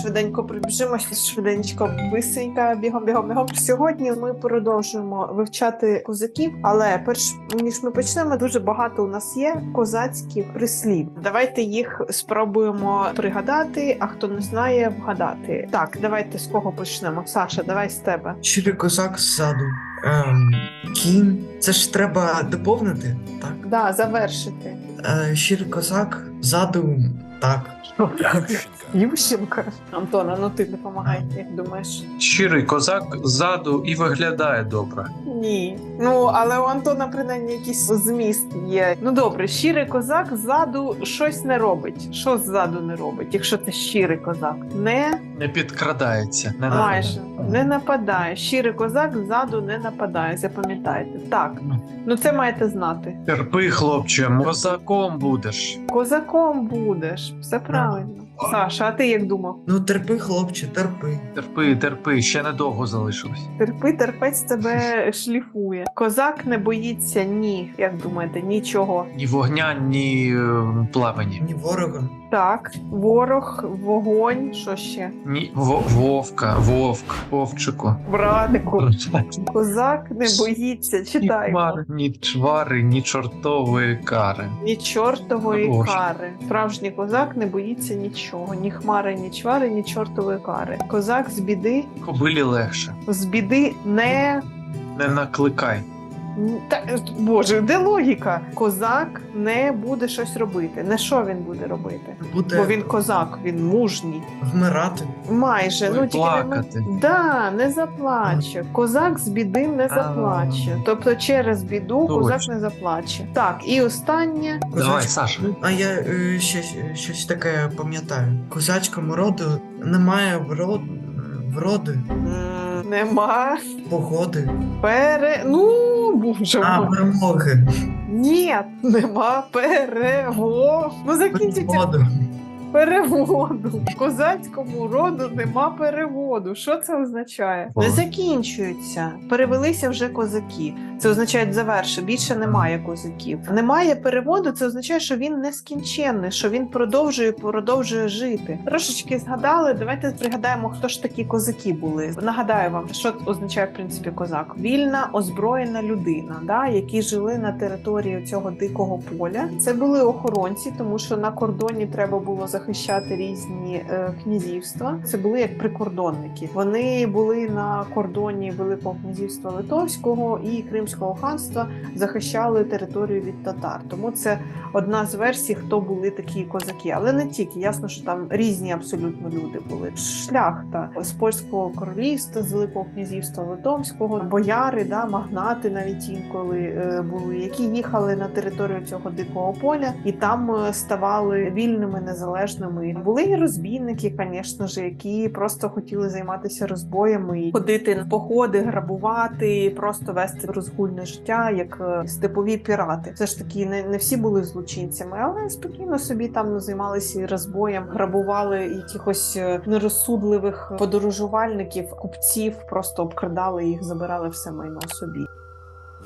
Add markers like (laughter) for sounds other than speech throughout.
Швиденько прибіжимося, швиденько, бисенька, бігом, бігом, бігом. Сьогодні ми продовжуємо вивчати козаків, але перш ніж ми почнемо, дуже багато у нас є козацьких прислів. Давайте їх спробуємо пригадати. А хто не знає, вгадати. Так, давайте з кого почнемо. Саша, давай з тебе. Щирий козак ззаду. Ем, кінь. Це ж треба доповнити, так? Да, завершити. Е, щирий козак ззаду. Так. Ющенка. Антона, ну ти допомагай, як думаєш? Щирий козак ззаду і виглядає добре. Ні. Ну, але у Антона принаймні якийсь зміст є. Ну добре, щирий козак ззаду щось не робить. Що ззаду не робить, якщо це щирий козак? Не Не підкрадається, не майже не нападає. Щирий козак ззаду не нападає. Запам'ятайте. Так, ну це маєте знати. Терпи, хлопче, козаком будеш. Козаком будеш, все правильно. Саша, а ти як думав? Ну терпи, хлопче, терпи. Терпи, терпи, ще недовго залишилось. Терпи, терпець тебе (laughs) шліфує. Козак не боїться ні. Як думаєте, нічого. Ні вогня, ні е, пламені. Ні ворога. Так, ворог, вогонь, що ще? Ні во- вовка, вовк, вовчику. Братику, (laughs) козак не боїться, Ні читаємо. хмари, ні чвари, ні чортової кари. Ні чортової Боже. кари. Справжній козак не боїться нічого. Ні хмари, ні чвари, ні чортової кари. Козак з біди, Кобилі легше. з біди не. Не накликай. Та, Боже, де логіка? Козак не буде щось робити. Не що він буде робити? Буде Бо він козак, він мужній. вмирати. Майже, Ой, ну тільки плакати. не да, не заплаче. Козак з біди не заплаче. Тобто через біду козак не заплаче. Так, і останнє. Давай, Саша. А я е, щось, щось таке пам'ятаю. Козацькому роду немає вроду, вроди, Нема погоди, пере. Ну, боже а перемоги. Ні, нема перемог. Ну закінчиться. Переводу. В козацькому роду нема переводу. Що це означає? Не закінчується. Перевелися вже козаки. Це означає заверши. Більше немає козаків. Немає переводу. Це означає, що він нескінченний, що він продовжує продовжує жити. Трошечки згадали. Давайте пригадаємо, хто ж такі козаки були. Нагадаю вам, що означає в принципі козак. Вільна озброєна людина, да, які жили на території цього дикого поля. Це були охоронці, тому що на кордоні треба було захищати різні е, князівства. Це були як прикордонники. Вони були на кордоні Великого князівства Литовського і Кримського ханства, захищали територію від татар. Тому це одна з версій, хто були такі козаки, але не тільки ясно, що там різні абсолютно люди були. Шляхта з польського королівства, з Великого князівства Литовського, бояри, да, магнати навіть інколи е, були, які їхали на територію цього дикого поля і там е, ставали вільними, незалежними. Були і розбійники, звісно ж, які просто хотіли займатися розбоями, ходити в походи, грабувати, просто вести розгульне життя, як е, степові пірати. Все ж таки, не, не всі були злочинцями, але спокійно собі там займалися розбоєм, грабували якихось е, нерозсудливих подорожувальників, купців, просто обкрадали їх, забирали все майно собі.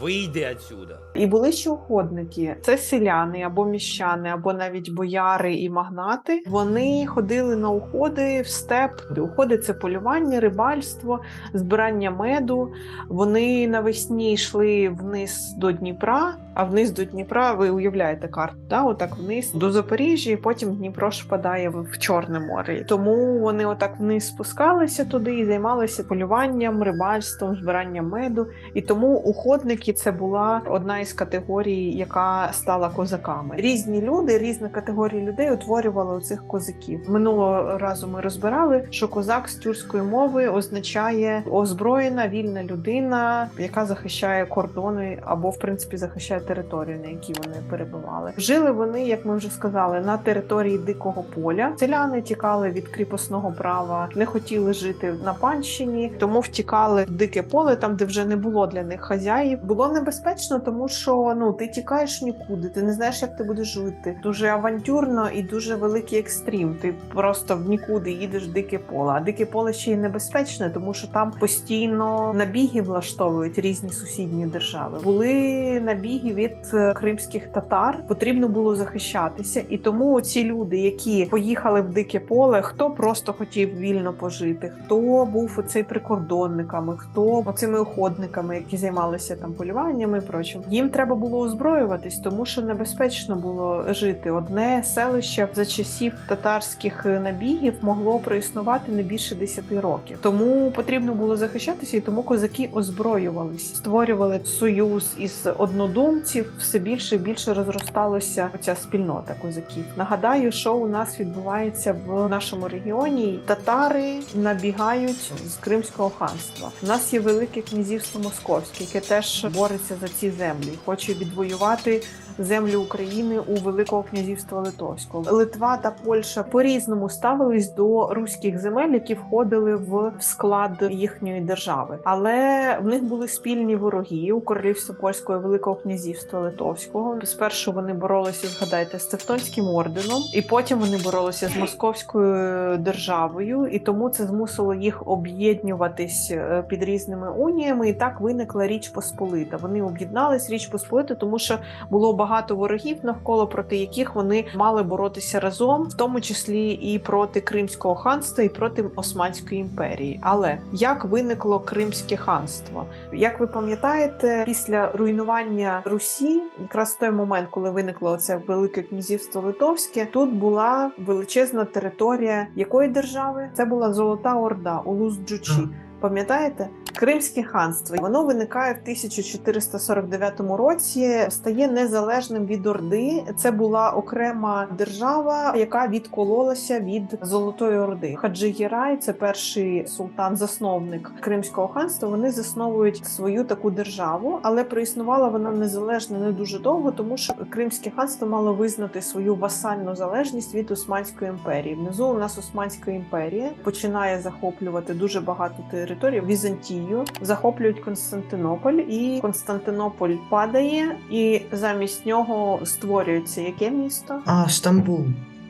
Вийди отсюда. І були ще уходники. Це селяни або міщани, або навіть бояри і магнати. Вони ходили на уходи в степ. Уходи це полювання, рибальство, збирання меду. Вони навесні йшли вниз до Дніпра. А вниз до Дніпра ви уявляєте карту, да? отак вниз до Запоріжжя, і потім Дніпро впадає в Чорне море. Тому вони отак вниз спускалися туди і займалися полюванням, рибальством, збиранням меду. І тому уходники це була одна із категорій, яка стала козаками. Різні люди, різні категорії людей утворювали цих козаків. Минулого разу ми розбирали, що козак з тюркської мови означає озброєна вільна людина, яка захищає кордони або в принципі захищає територію, на якій вони перебували. Жили вони, як ми вже сказали, на території дикого поля. Селяни тікали від кріпосного права, не хотіли жити на панщині, тому втікали в дике поле, там де вже не було для них хазяїв. Було небезпечно, тому що ну ти тікаєш нікуди, ти не знаєш, як ти будеш жити. Дуже авантюрно і дуже великий екстрім. Ти просто в нікуди їдеш в дике поле. А дике поле ще й небезпечне, тому що там постійно набіги влаштовують різні сусідні держави. Були набіги від е, кримських татар. Потрібно було захищатися, і тому ці люди, які поїхали в дике поле, хто просто хотів вільно пожити, хто був оцей прикордонниками, хто оцими охотниками, які займалися там полюваннями і прочим. Їм треба було озброюватись, тому що небезпечно було жити. Одне селище за часів татарських набігів могло проіснувати не більше 10 років. Тому потрібно було захищатися, і тому козаки озброювались, створювали союз із однодумців. Все більше і більше розросталася ця спільнота козаків. Нагадаю, що у нас відбувається в нашому регіоні. Татари набігають з Кримського ханства. У нас є велике князівство Московське, яке теж бореться за ці землі, хоче відвоювати землі України у Великого князівства Литовського. Литва та Польща по-різному ставились до руських земель, які входили в склад їхньої держави. Але в них були спільні вороги у королівства польського і Великого князівства Литовського. Спершу вони боролися, згадайте, з Тевтонським орденом, і потім вони боролися з московською державою, і тому це змусило їх об'єднуватись е, під різними уніями. І так виникла Річ Посполита. Вони об'єднались Річ Посполита, тому що було багато ворогів навколо проти яких вони мали боротися разом, в тому числі і проти Кримського ханства, і проти Османської імперії. Але як виникло Кримське ханство? Як ви пам'ятаєте, після руйнування Русі, якраз в той момент, коли виникло це велике князівство Литовське, тут була величезна територія якої держави? Це була Золота Орда, Улус Джучі. Пам'ятаєте? Кримське ханство воно виникає в 1449 році, стає незалежним від Орди. Це була окрема держава, яка відкололася від Золотої Орди. Хаджи Гірай, це перший султан, засновник Кримського ханства. Вони засновують свою таку державу, але проіснувала вона незалежно не дуже довго, тому що Кримське ханство мало визнати свою васальну залежність від Османської імперії. Внизу у нас Османська імперія починає захоплювати дуже багато територій. Візантію захоплюють Константинополь, і Константинополь падає, і замість нього створюється яке місто? А, Стамбул.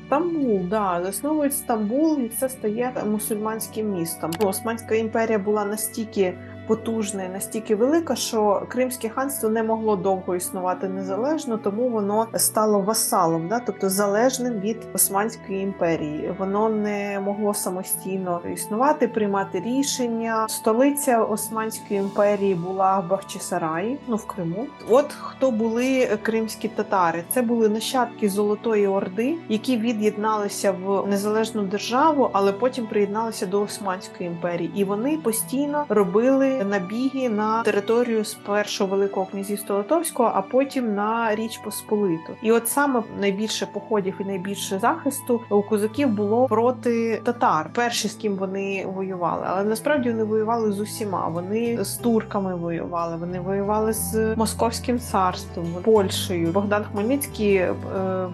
Стамбул, да, засновують Стамбул, і це стає мусульманським містом. Османська імперія була настільки потужна і настільки велика, що Кримське ханство не могло довго існувати незалежно, тому воно стало васалом, да, тобто залежним від Османської імперії. Воно не могло самостійно існувати, приймати рішення. Столиця Османської імперії була в Бахчисараї, ну в Криму. От хто були кримські татари? Це були нащадки Золотої Орди, які від'єдналися в незалежну державу, але потім приєдналися до Османської імперії, і вони постійно робили набіги на територію спершу Великого князівства Литовського, а потім на Річ Посполиту. І от саме найбільше походів і найбільше захисту у козаків було проти татар. Перші з ким вони воювали, але насправді вони воювали з усіма. Вони з турками воювали, вони воювали з Московським царством, Польщею. Богдан Хмельницький е,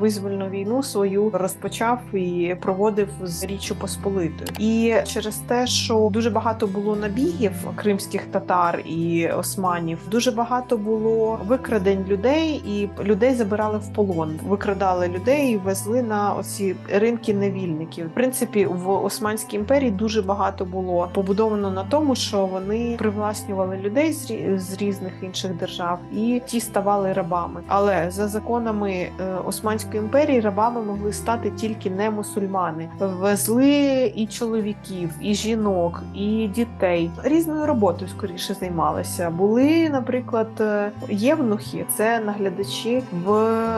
визвольну війну свою розпочав і проводив з Річчю Посполитою. І через те, що дуже багато було набігів кримських татар і османів, дуже багато було викрадень людей, і людей забирали в полон. Викрадали людей і везли на оці ринки невільників. В принципі, в Османській імперії дуже багато було побудовано на тому, що вони привласнювали людей з різних інших держав, і ті ставали рабами. Але за законами е, Османської імперії рабами могли стати тільки не мусульмани. Везли і чоловіків, і жінок, і дітей різною роботою скоріше займалися. Були, наприклад, е, євнухи, це наглядачі в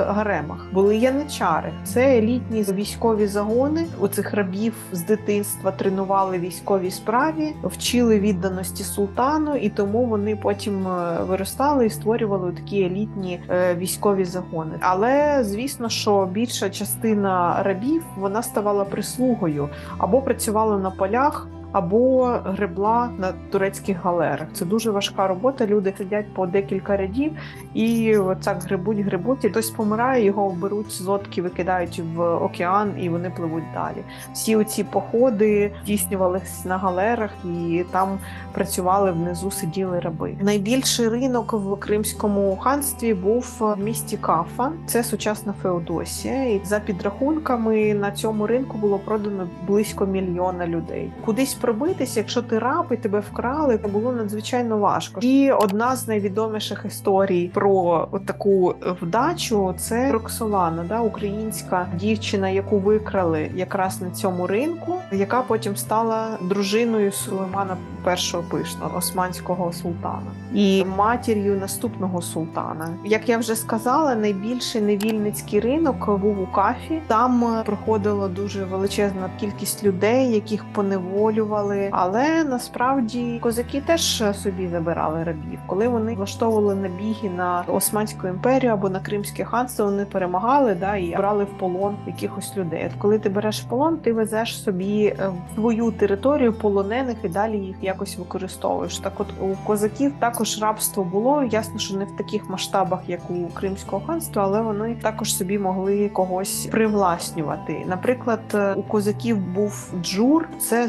гаремах. Були яничари, це елітні військові загони. У цих рабів з дитинства тренували військовій справі, вчили відданості султану, і тому вони потім е, виростали і створювали такі елітні е, військові загони. Але звісно, що більша частина рабів вона ставала прислугою або працювала на полях. Або гребла на турецьких галерах. Це дуже важка робота. Люди сидять по декілька рядів і так грибуть, грибуть. І хтось помирає, його беруть з лодки, викидають в океан, і вони пливуть далі. Всі оці походи здійснювалися на галерах, і там працювали внизу, сиділи раби. Найбільший ринок в Кримському ханстві був в місті Кафа. Це сучасна Феодосія. І за підрахунками на цьому ринку було продано близько мільйона людей. Кудись пробитися, якщо ти раб і тебе вкрали, це було надзвичайно важко. І одна з найвідоміших історій про таку вдачу це Роксолана, да, українська дівчина, яку викрали якраз на цьому ринку, яка потім стала дружиною Сулеймана І пишного османського султана і матір'ю наступного султана. Як я вже сказала, найбільший невільницький ринок був у Кафі. Там проходила дуже величезна кількість людей, яких поневолювали. Але насправді козаки теж собі забирали рабів. Коли вони влаштовували набіги на Османську імперію або на Кримське ханство, вони перемагали да і брали в полон якихось людей. От коли ти береш в полон, ти везеш собі е, в свою територію полонених і далі їх якось використовуєш. Так, от у козаків також рабство було. Ясно, що не в таких масштабах, як у Кримського ханства, але вони також собі могли когось привласнювати. Наприклад, е, у козаків був джур, це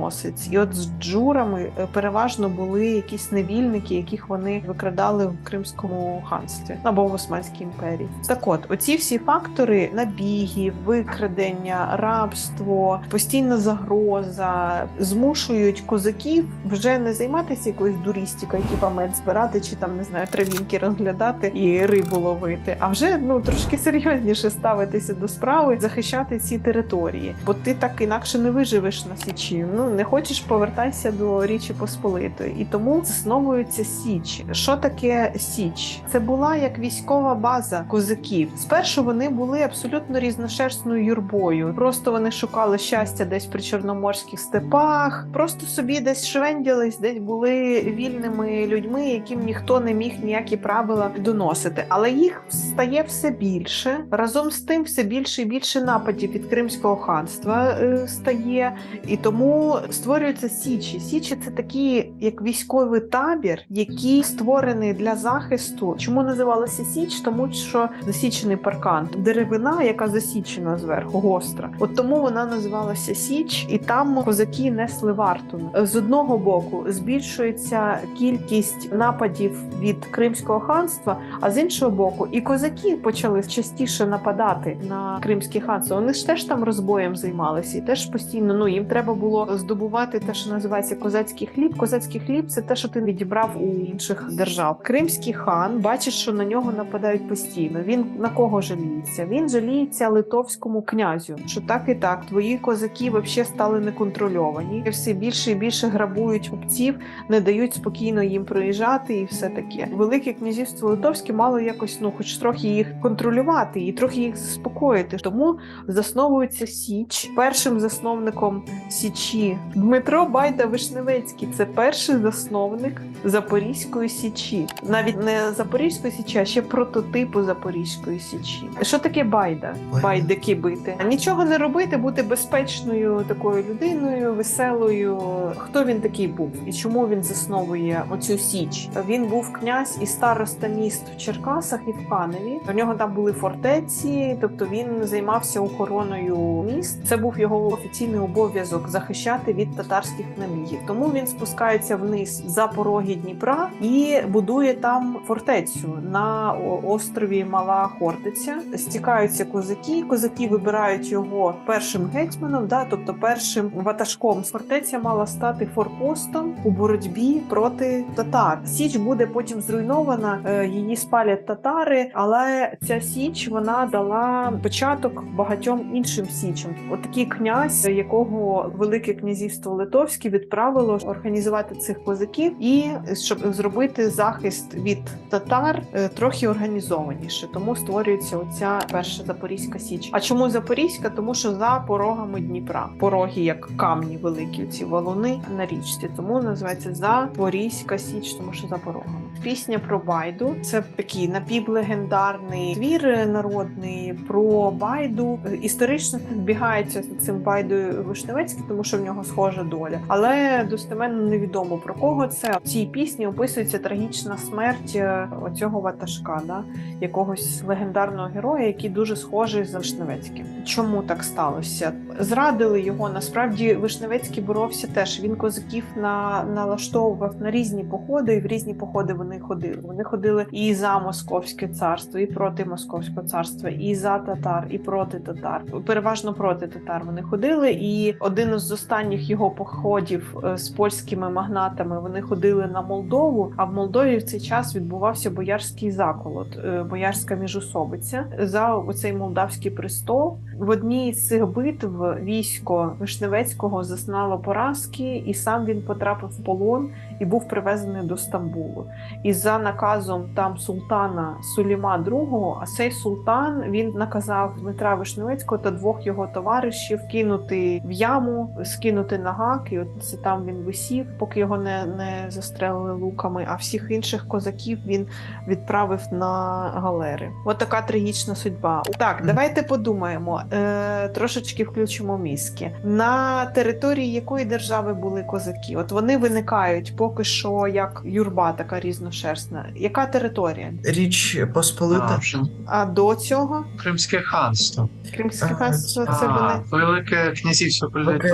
зброєносець, і от з джурами е, переважно були якісь невільники, яких вони викрадали в Кримському ханстві або в Османській імперії. Так, от оці всі фактори набіги, викрадення, рабство, постійна загроза змушують козаків вже не займатися якоюсь дурістикою, типа мед збирати, чи там не знаю, травінки розглядати і рибу ловити, а вже ну трошки серйозніше ставитися до справи, захищати ці території, бо ти так інакше не виживеш на січі. Ну не хочеш повертайся до Річі Посполитої, і тому засновується Січ. Що таке Січ? Це була як військова база козаків. Спершу вони були абсолютно різношерстною юрбою. Просто вони шукали щастя десь при чорноморських степах, просто собі десь швенділись, десь були вільними людьми, яким ніхто не міг ніякі правила доносити. Але їх стає все більше. Разом з тим, все більше і більше нападів від Кримського ханства е, стає, і тому створюються січі. Січі це такі як військовий табір, який створений для захисту. Чому називалося Січ? Тому що засічений паркан, деревина, яка засічена зверху, гостра. От тому вона називалася Січ, і там козаки несли варту. З одного боку збільшується кількість нападів від Кримського ханства, а з іншого боку, і козаки почали частіше нападати на Кримське ханство. Вони ж теж там розбоєм займалися, і теж постійно ну їм треба було здобувати те, що називається козацький хліб. Козацький хліб це те, що ти відібрав у інших держав. Кримський хан бачить, що на нього нападають постійно. Він на кого жаліється? Він жаліється литовському князю, що так і так, твої козаки взагалі стали неконтрольовані. Все більше і більше грабують купців, не дають спокійно їм проїжджати, і все таке. Велике князівство Литовське мало якось, ну хоч трохи їх контролювати і трохи їх заспокоїти. Тому засновується Січ. Першим засновником Січі Дмитро Байда Вишневецький. Це перший засновник Запорізької Січі. Навіть не Запорізької Січі, а ще прототипу Запорізької Січі. Що таке байда? Байда. Байдики бити. Нічого не робити, бути безпечною такою людиною, веселою. Хто він такий був і чому він засновує оцю січ? Він був князь і староста міст в Черкасах і в Каневі. У нього там були фортеці, тобто він займався охороною міст. Це був його офіційний обов'язок захищати від татарських набігів. Тому він спускається вниз за пороги Дніпра і будує там фортецю на острові Мала Хортиця. Стікаються козаки. Козаки вибирають його першим гетьманом, да, тобто першим ватажком. Фортеця мала стати форпостом у боротьбі проти татар. Січ буде потім зруйнована, е, її спалять татари, але ця січ вона дала початок багатьом іншим січам. Отакий князь, якого велике князівство Литовське відправило організувати цих козаків і щоб зробити захист від татар е, трохи організованіше. Тому створюється оця перша Запорізька Січ. А чому Запорізька? Тому що за порогами Дніпра. Пороги як камні великі, ці валуни на річці. Тому називається Запорізька Січ, тому що за порогами. Пісня про Байду це такий напівлегендарний твір народний про Байду. Історично збігається з цим Байдою Вишневецьким, тому що в нього нього схожа доля. Але достеменно невідомо про кого це. В цій пісні описується трагічна смерть е, оцього ватажка, да? якогось легендарного героя, який дуже схожий за Вишневецьким. Чому так сталося? Зрадили його. Насправді Вишневецький боровся теж. Він козаків на налаштовував на різні походи, і в різні походи вони ходили. Вони ходили і за Московське царство, і проти Московського царства, і за татар, і проти татар. Переважно проти татар вони ходили. І один із останніх його походів е, з польськими магнатами вони ходили на Молдову. А в Молдові в цей час відбувався боярський заколот, е, боярська міжусобиця за оцей молдавський престол. В одній з цих битв військо Вишневецького зазнало поразки, і сам він потрапив в полон і був привезений до Стамбулу. І за наказом там султана Суліма II, а цей султан він наказав Дмитра Вишневецького та двох його товаришів кинути в яму, скинути на гак, і от це там він висів, поки його не, не застрелили луками. А всіх інших козаків він відправив на галери. От така трагічна судьба. Так, давайте подумаємо. Е, трошечки включимо мізки. На території якої держави були козаки? От вони виникають поки що як юрба, така різношерстна. Яка територія? Річ Посполита. А, А до цього Кримське ханство. Кримське ханство це а, вони Велике князівство Окей.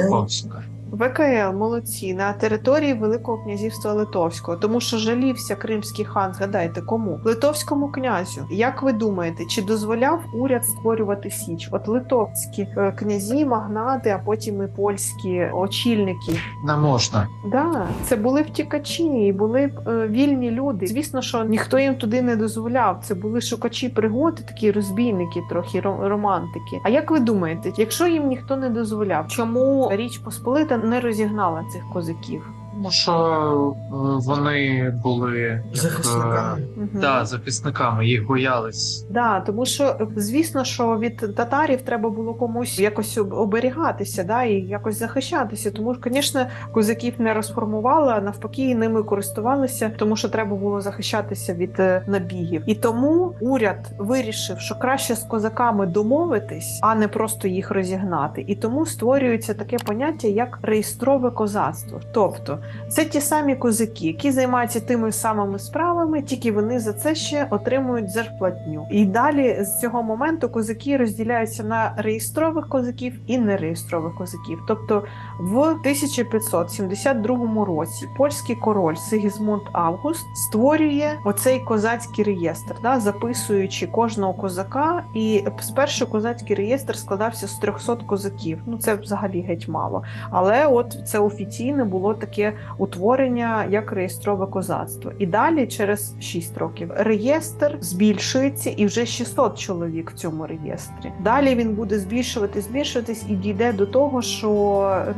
ВКЛ, молодці на території Великого князівства Литовського, тому що жалівся кримський хан. Згадайте кому литовському князю. Як ви думаєте, чи дозволяв уряд створювати січ? От литовські е, князі, магнати, а потім і польські очільники. Не можна. Да, це були втікачі, і були е, вільні люди. Звісно, що ніхто їм туди не дозволяв. Це були шукачі пригод, такі розбійники, трохи ро- романтики. А як ви думаєте, якщо їм ніхто не дозволяв, чому Річ Посполита не розігнала цих козаків? Тому що е, вони були як, е, Захисниками. Да, захисниками, їх боялись. Да, тому що звісно, що від татарів треба було комусь якось оберігатися, да, і якось захищатися. Тому ж, звісно, козаків не розформували, а навпаки, ними користувалися, тому що треба було захищатися від е, набігів. І тому уряд вирішив, що краще з козаками домовитись, а не просто їх розігнати. І тому створюється таке поняття як реєстрове козацтво. Тобто це ті самі козаки, які займаються тими самими справами, тільки вони за це ще отримують зарплатню. І далі з цього моменту козаки розділяються на реєстрових козаків і нереєстрових козаків. Тобто в 1572 році польський король Сигізмунд Август створює оцей козацький реєстр, да, записуючи кожного козака. І спершу козацький реєстр складався з 300 козаків. Ну це взагалі геть мало. Але от це офіційне було таке утворення як реєстрове козацтво. І далі, через 6 років, реєстр збільшується і вже 600 чоловік в цьому реєстрі. Далі він буде збільшувати, збільшуватись і дійде до того, що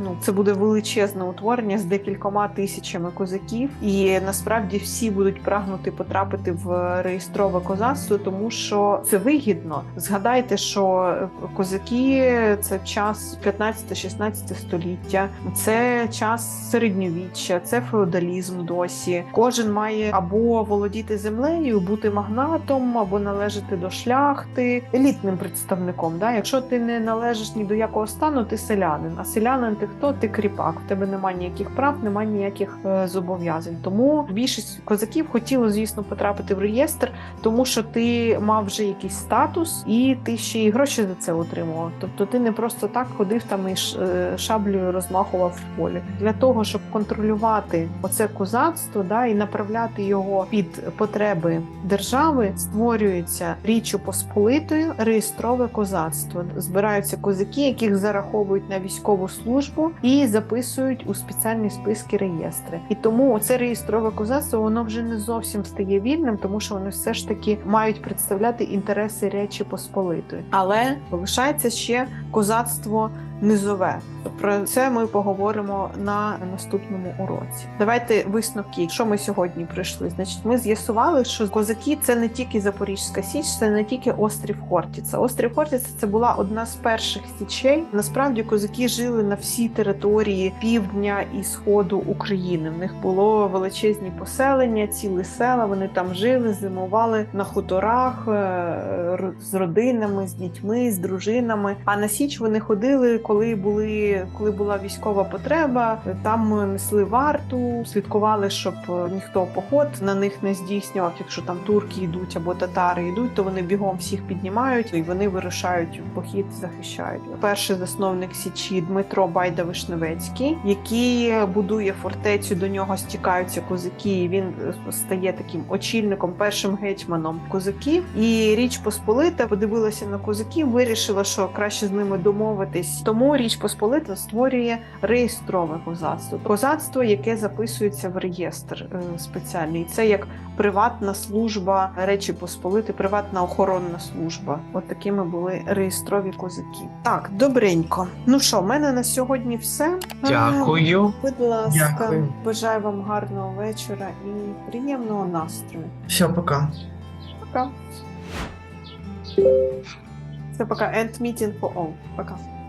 ну це буде величезне утворення з декількома тисячами козаків, і насправді всі будуть прагнути потрапити в реєстрове козацтво, тому що це вигідно. Згадайте, що козаки це час 15-16 століття, це час середньовіччя, це феодалізм досі. Кожен має або володіти землею, бути магнатом, або належати до шляхти, елітним представником. Да? Якщо ти не належиш ні до якого стану, ти селянин. А селянин ти хто? Ти кріпак. В тебе немає ніяких прав, немає ніяких е, зобов'язань. Тому більшість козаків хотіло, звісно, потрапити в реєстр, тому що ти мав вже якийсь статус, і ти ще й гроші за це отримував. Тобто ти не просто так ходив там і е, шаблею розмахував в полі. Для того, щоб контролювати оце козацтво, да, і направляти його під потреби держави, створюється річчю Посполитою реєстрове козацтво. Збираються козаки, яких зараховують на військову службу і записують у спеціальні списки реєстри. І тому це реєстрове козацтво воно вже не зовсім стає вільним, тому що вони все ж таки мають представляти інтереси Речі Посполитої. Але залишається ще козацтво низове. Про це ми поговоримо на наступному уроці. Давайте висновки, що ми сьогодні прийшли. Значить, ми з'ясували, що козаки це не тільки Запорізька Січ, це не тільки острів Хортіца. Острів Хортіца це була одна з перших січей. Насправді козаки жили на всій території півдня і сходу України. В них було величезні поселення, цілі села. Вони там жили, зимували на хуторах е, з родинами, з дітьми, з дружинами. А на січ вони ходили, коли були, коли була військова потреба, там несли варту, слідкували, щоб е, ніхто поход на них не здійснював. Якщо там турки йдуть або татари йдуть, то вони бігом всіх піднімають і вони вирушають в похід, захищають. Перший засновник січі Дмитро Байда Вишневецький, який будує фортецю. До нього стікаються козаки. і Він е, стає таким очільником, першим гетьманом козаків. І Річ Посполита подивилася на козаків, вирішила, що краще з ними домовитись. Тому Річ Посполита створює реєстрове козацтво, козацтво, яке записується в реєстр е, спеціальний. Це як приватна служба Речі Посполити, приватна охоронна служба. От такими були реєстрові козаки. Так, добренько. Ну що, в мене на сьогодні все. Дякую. Будь ласка, Дякую. бажаю вам гарного вечора і приємного настрою. Все, пока. Пока. Все, пока. End meeting for all. Пока.